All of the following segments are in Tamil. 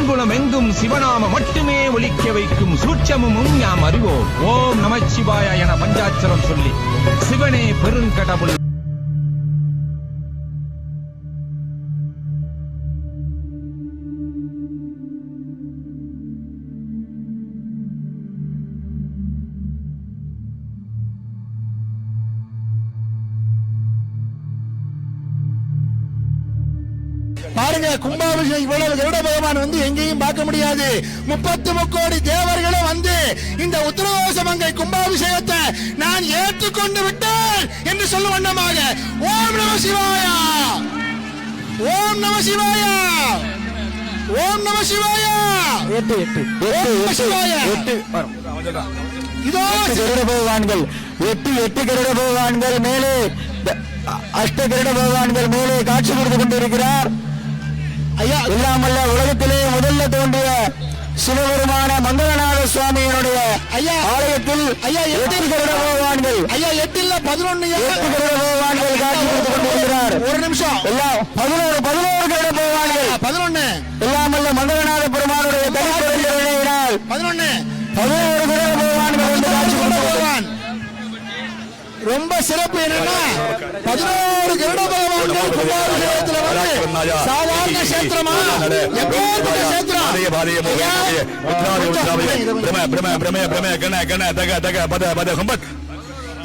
மண்குலம் எங்கும் சிவநாம மட்டுமே ஒலிக்க வைக்கும் சூட்சமும் நாம் அறிவோம். ஓம் நமச்சிவாய என பஞ்சாட்சரம் சொல்லி சிவனே பெருங்கடவுள் பாருங்க கும்பாபிஷேகம் இவ்வளவு கருட பகவான் வந்து எங்கேயும் பார்க்க முடியாது. முப்பத்து முக்கோடி தேவர்களும் வந்து இந்த உத்தரவாச மங்கை கும்பாபிஷேகத்தை நான் ஏற்றுக்கொண்டு விட்டேன் என்று சொல்லும் வண்ணமாக ஓம் நம சிவாயா! ஓம் நம சிவாயா! ஓம் நம சிவாயா! எட்டு எட்டு நம சிவாயா! எட்டு இதோ எட்டு கருட பகவான்கள் எட்டு எட்டு கருட பகவான்கள் மேலே அஷ்ட கருட பகவான்கள் மேலே காட்சி கொடுத்து கொண்டிருக்கிறார். இல்லாமல்ல உலகத்திலே முதல்ல தோன்றிய சிவபெருமான மங்களநாத சுவாமியினுடைய ஐயா. ஆலயத்தில் ஐயா, எட்டு கருட பகவான்கள் ஐயா எட்டு இல்ல பதினொன்னு எட்டு கருட பகவான்கள் காட்சி கொடுத்து கொண்டிருக்கிறார். ஒரு நிமிஷம். எல்லாம் பதினோரு பதினோரு கருட பகவான்கள். பதினொன்னு. இல்லாமல்ல மங்களநாத பெருமானுடைய தனிப்பெருந்தினால் பதினொன்னு. பதினோரு ரொம்ப சிறப்பு என்னன்னா பதினோரு கருட பகவான்கள் கும்பாபிஷேகத்துல வந்து சாதாரண கஷேத்திரமா? எப்பேற்பட்ட கஷேத்திரம்? ஐயா,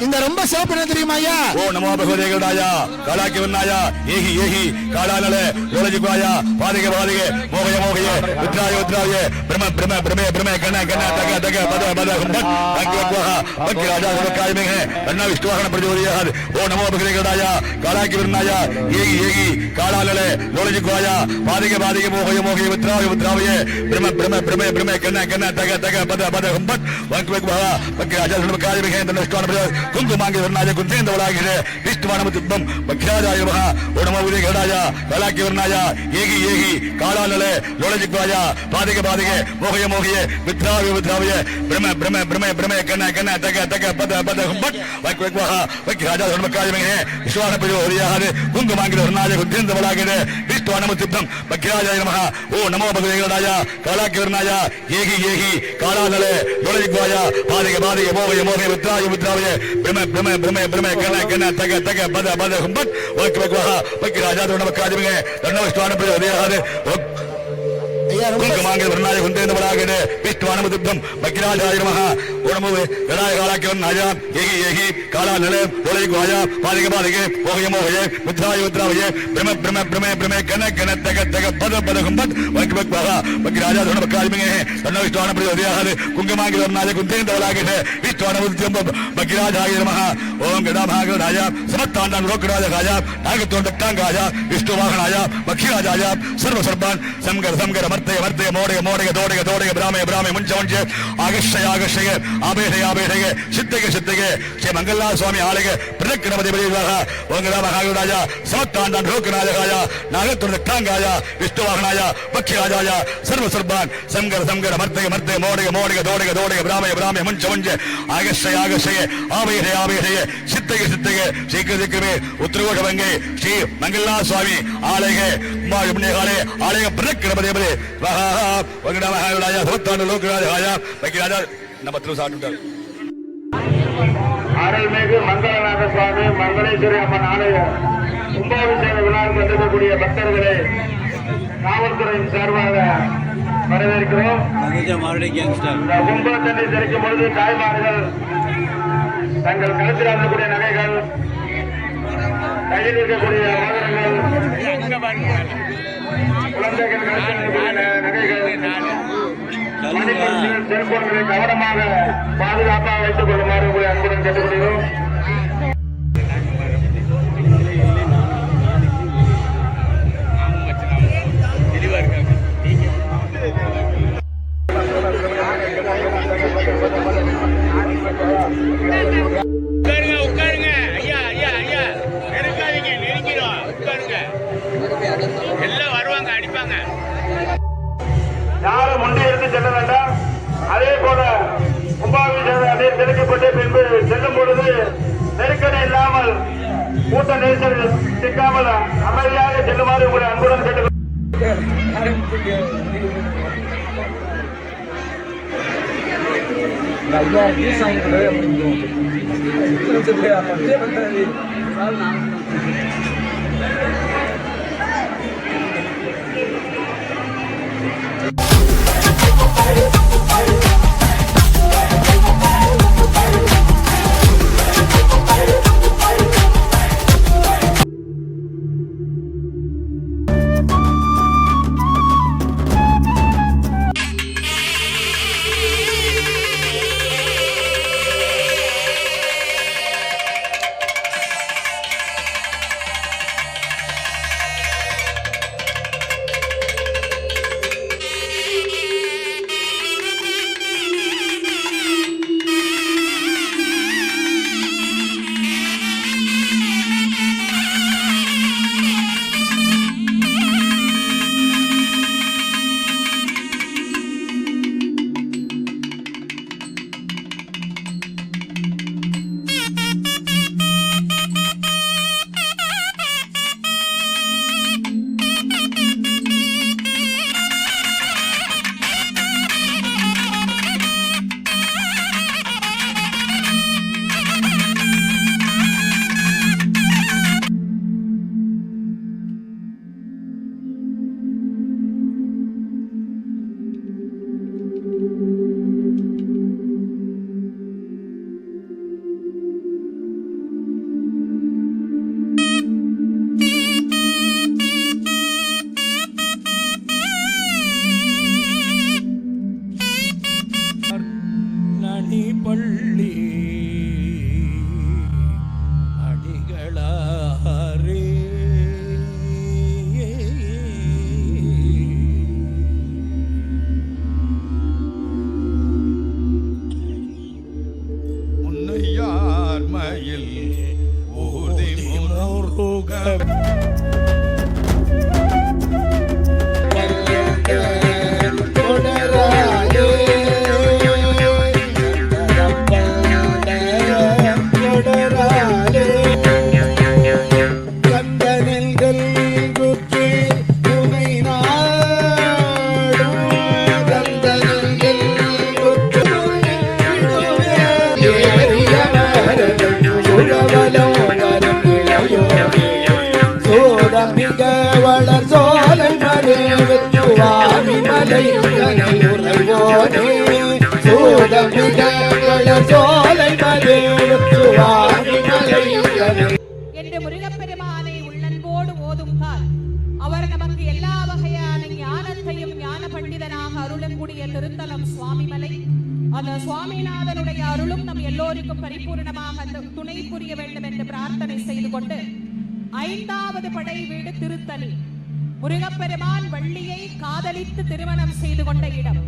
இந்த ரொம்ப சிறப்பு என்ன தெரியுமா ஐயா? ஓ நமோ பகவதேகடாயா காலாக்கி வண்ணாயா ஏகி ஏகி. காலானல ஓலஜி பாயா பாதிக பாதிக. மோகய மோகய. உத்ராய உத்ராய பிரம பிரம பிரமே பிரமே. கண்ண கண்ண தக தக பத பத ஹம்பட் அங்கி வக்வஹ வக்கி ராஜா சமக்காய மேக கண்ண விஷ்ணுவாகன பிரஜோதியாது ஓ நமோ பகவதேகடாயா காலாக்கி வண்ணாயா ஏகி ஏகி. காலானல லோலஜிக்குவாயா பாதிக பாதிக மோகய மோகய உத்ராய உத்ராய பிரம பிரம பிரமே பிரமே கண்ண கண்ண தக தக பத பத ஹம்பட் வக்கி வக்வஹ வக்கி ராஜா சமக்காய மேக கண்ண விஷ்ணுவாகன பிரஜோதியாது குங்குமாங்கி வர்ணாய குந்தேந்தவளாகிற விஷ்ணுவானம துப்பம் பக்ராஜாய மகா உடமபுதி கடாய கலாக்கி வர்ணாய ஏகி ஏகி காலானலே லோலஜிக்வாய பாதிக பாதிக மோகய மோகய வித்ராவிய வித்ராவிய பிரம பிரம பிரம பிரம கண்ண கண்ண தக தக பத பத ஹம்பட் வக் வக் வஹா வக் ராஜா சர்மக்காய மகே விஸ்வான பிரஜோ ஹரியாஹ குங்குமாங்கி பக்ராஜாய மகா ஓ நமோ ஏகி ஏகி பாதிக பாதிக மோகய மோகய பிரம பிரம பிரம பிரம தக தக பத பத ஹம்பட் தன்னவஸ்தான ஐயா ரொம்ப குங்குமாங்க வர்ணாய குந்தேந்தவளாகிட விஷ்ணுவானம துப்தம் பக்ராஜாய நமஹ உணமு கடாய காலாக்கிவன் நாயா ஏகி ஏகி காலா நல ஒலை குவாயா பாதிக பாதிக மோகய மோகய முத்ராய முத்ராவய பிரம பிரம பிரம பிரம கன கன தக தக பத பத ஹம்பட் வக் வக் வஹ வக் ராஜா தோண காஜமிக தன்னவஸ்தான பிரயோதயாத குங்குமாங்க வர்ணாய குந்தேந்தவளாகிட விஷ்ணுவானம துப்தம் பக்ராஜாய நமஹ ஓம் கடாபாகராய சமத்தாண்டான் ரோக்கராஜகாய நாகத்தோண்டட்டாங்காய விஷ்ணுவாகனாய பக்ஷிராஜாய சர்வ சர்பான் சங்கர சங்கர மர்த்தய மர்த்தய மோடய மோடய தோடய தோடய பிராமய பிராமய முஞ்ச முஞ்ச ஆகர்ஷய ஆகர்ஷய ஆபேஷய ஆபேஷய சித்தக சித்தக ஸ்ரீ மங்கல்லா சுவாமி ஆலய பிரதக்கிரமதி பரிவாக ஓம் கடாபாகராய சமத்தாண்டான் ரோக்கராஜகாய நாகத்தோண்டட்டாங்காய விஷ்ணுவாகனாய பக்ஷிராஜாய சர்வ சர்பான் சங்கர சங்கர மர்த்தய மர்த்தய மோடய மோடய தோடய தோடய பிராமய பிராமய முஞ்ச முஞ்ச ஆகர்ஷய ஆகர்ஷய ஆபேஷய ஆபேஷய சித்தக சித்தக சீக்கிரமே உத்தரகோஷவங்கே ஸ்ரீ மங்கல்லா சுவாமி ஆலய காலே ஆலய பிரதக்கிரமதேபதே வகடாமகாய சோத்தாண்டு லோகராஜாய பக்கிராஜா நம்ம திரு அருள்மிகு மங்களநாத சுவாமி மங்களேஸ்வரி அம்மன் ஆலய கும்பாபிஷேக விழாவுக்கு வந்திருக்கக்கூடிய பக்தர்களை காவல்துறையின் சார்பாக வரவேற்கிறோம். இந்த கும்பத்தண்ணி தெரிக்கும் பொழுது தாய்மார்கள் தங்கள் கழுத்தில் இருக்கக்கூடிய நகைகள் கையில் இருக்கக்கூடிய மோதிரங்கள் குழந்தைகள் கழுத்தில் செல்போன்களை கவனமாக பாதுகாப்பாக வைத்துக் கொள்ளுமாறு உங்களை அன்புடன் கேட்டுக்கொள்கிறோம். கூட்ட நெரிசலில் சிக்காமல் அமைதியாக செல்லுமாறு உங்களை அன்புடன் கேட்டுக் சாயங்காலம் பள்ளி அடிகளாரே. முன்னையார் மயில்? ஊதி முருக சோலை என்று முருகப்பெருமானை உள்ளன்போடு ஓதும் கால் அவர் நமக்கு எல்லா வகையான ஞானத்தையும் ஞான பண்டிதனாக அருளக்கூடிய திருத்தலம் சுவாமிமலை. அந்த சுவாமிநாதனுடைய அருளும் நம் எல்லோருக்கும் பரிபூர்ணமாக துணை புரிய வேண்டும் என்று பிரார்த்தனை செய்து கொண்டு ஐந்தாவது படை வீடு திருத்தணி. முருகப்பெருமான் வள்ளியை காதலித்து திருமணம் செய்து கொண்ட இடம்.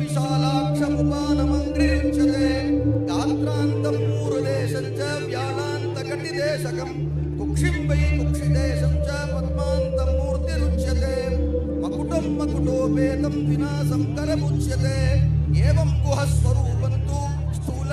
विशालाक्षमुपानमङ्ग्रिरुच्यते गात्रान्तं पूर्वदेशं च व्यानान्तकटिदेशकं कुक्षिं वै कुक्षिदेशं च पद्मान्तं मूर्तिरुच्यते मकुटं मकुटोपेतं विनाशं करमुच्यते एवं गुहस्वरूपं तु स्थूल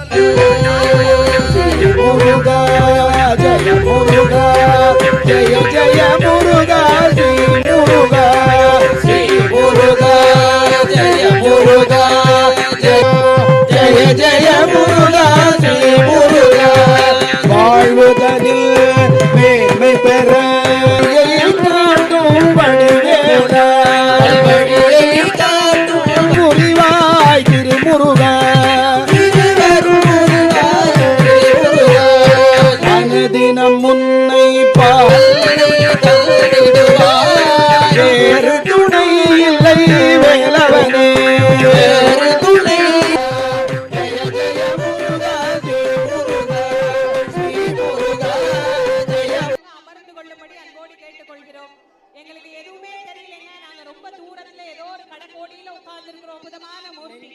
ஏதோ ஒரு கடற்கோடியில உட்கார்ந்து இருக்கிறோம் அற்புதமான மூர்த்தி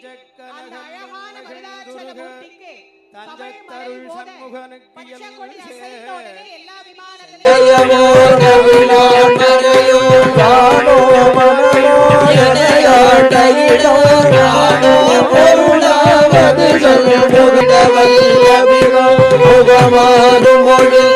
அந்த அழகான வருடாச்சல மூர்த்திக்கு எல்லா விமானத்திலும் முகமாறும் மொழி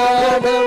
Jana